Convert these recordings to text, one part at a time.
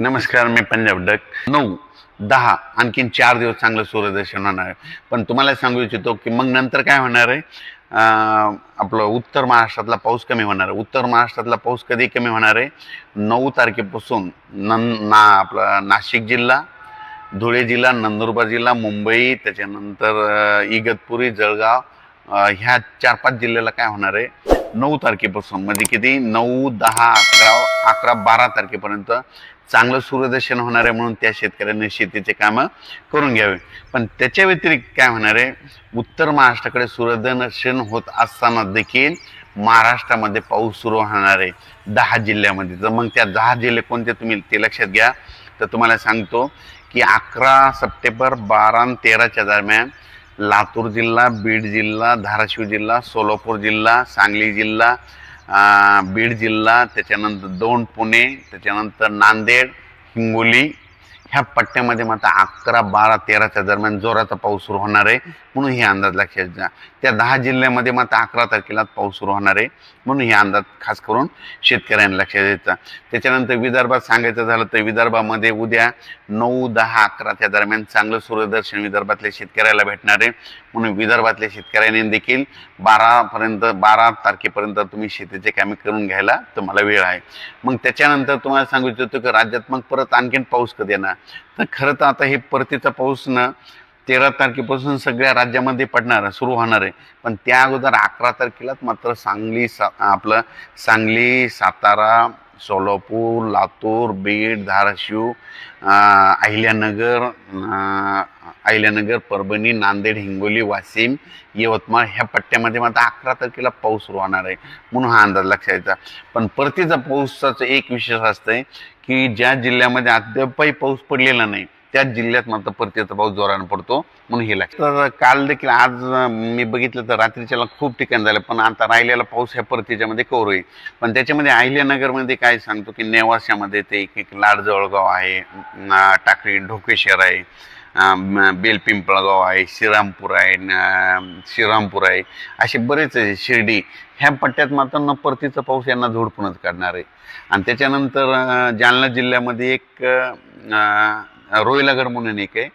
नमस्कार मी पंजाब डक. नऊ दहा आणखीन चार दिवस चांगलं सूर्यदर्शन होणार आहे. पण तुम्हाला सांगू इच्छितो की मग नंतर काय होणार आहे? आपलं उत्तर महाराष्ट्रातला पाऊस कमी होणार आहे. उत्तर महाराष्ट्रातला पाऊस कधी कमी होणार आहे? नऊ तारखेपासून नन ना आपला नाशिक जिल्हा धुळे जिल्हा नंदुरबार जिल्हा मुंबई त्याच्यानंतर इगतपुरी जळगाव ह्या चार पाच जिल्ह्याला काय होणार आहे? नऊ तारखेपासून म्हणजे किती? नऊ दहा अकरा अकरा बारा तारखेपर्यंत चांगलं सूर्यदर्शन होणार आहे म्हणून त्या शेतकऱ्यांनी शेतीचे कामं करून घ्यावे. पण त्याच्या व्यतिरिक्त काय होणार आहे? उत्तर महाराष्ट्राकडे सूर्यदर्शन होत असताना देखील महाराष्ट्रामध्ये पाऊस सुरू होणार आहे दहा जिल्ह्यामध्ये. तर मग त्या दहा जिल्हे कोणते तुम्ही ते लक्षात घ्या. तर तुम्हाला सांगतो की अकरा सप्टेंबर बारा तेराच्या दरम्यान लातूर जिल्हा बीड जिल्हा धाराशिव जिल्हा सोलापूर जिल्हा सांगली जिल्हा बीड जिल्हा त्याच्यानंतर दोन पुणे त्याच्यानंतर नांदेड हिंगोली ह्या पट्ट्यामध्ये मात्र अकरा बारा तेराच्या दरम्यान जोराचा पाऊस सुरू होणार आहे. म्हणून हे अंदाज लक्षात घ्या त्या दहा जिल्ह्यामध्ये मात्र अकरा तारखेला पाऊस सुरू होणार आहे. म्हणून हे अंदाज खास करून शेतकऱ्यांना लक्षात द्यायचा. त्याच्यानंतर विदर्भात सांगायचं झालं तर विदर्भामध्ये उद्या नऊ दहा अकराच्या दरम्यान चांगलं सूर्यदर्शन विदर्भातल्या शेतकऱ्याला भेटणार आहे. म्हणून विदर्भातल्या शेतकऱ्यांनी देखील बारापर्यंत बारा तारखेपर्यंत तुम्ही शेतीचे कामे करून घ्यायला तुम्हाला वेळ आहे. मग त्याच्यानंतर तुम्हाला सांगू इच्छितो की राज्यात मग परत आणखीन पाऊस कधी येणार? तर खरं तर आता हे परतीचा पाऊस ना तेरा तारखेपासून सगळ्या राज्यामध्ये पडणार सुरू होणार आहे. पण त्या अगोदर अकरा तारखेलाच मात्र सांगली सा आपलं सांगली सातारा सोलापूर लातूर बीड धाराशिव अहिल्यानगर अहिल्यानगर परभणी नांदेड हिंगोली वाशिम यवतमाळ ह्या पट्ट्यामध्ये मात्र अकरा तारखेला पाऊस सुरू होणार आहे म्हणून हा अंदाज लक्षात यायचा पण परतीचा पाऊसाचं एक विशेष असतंय की ज्या जिल्ह्यामध्ये अद्यापही पाऊस पडलेला नाही त्याच जिल्ह्यात मात्र परतीचा पाऊस जोरानं पडतो म्हणून हे लक्षात तर काल देखील आज मी बघितलं तर रात्रीच्याला खूप ठिकाण झालं पण आता राहिलेला पाऊस ह्या परतीच्यामध्ये कवर होईल. पण त्याच्यामध्ये अहिल्यानगरमध्ये काय सांगतो की नेवाशामध्ये ते एक एक लाड जवळगाव आहे टाकळी ढोकेश्वर आहे बेलपिंपळगाव आहे श्रीरामपूर आहे श्रीरामपूर आहे असे बरेच शिर्डी. ह्या पट्ट्यात मात्र न परतीचा पाऊस यांना झोडपूनच काढणार आहे. आणि त्याच्यानंतर जालना जिल्ह्यामध्ये एक रोहिलागड म्हणून एक आहे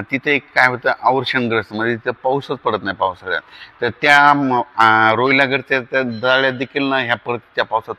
तिथे एक काय होतं अवर्षणग्रस्त म्हणजे तिथं पाऊसच पडत नाही पावसाळ्यात. तर त्या म- रोहिलागडच्या त्या जाळ्या देखील ना ह्या परत त्या पावसात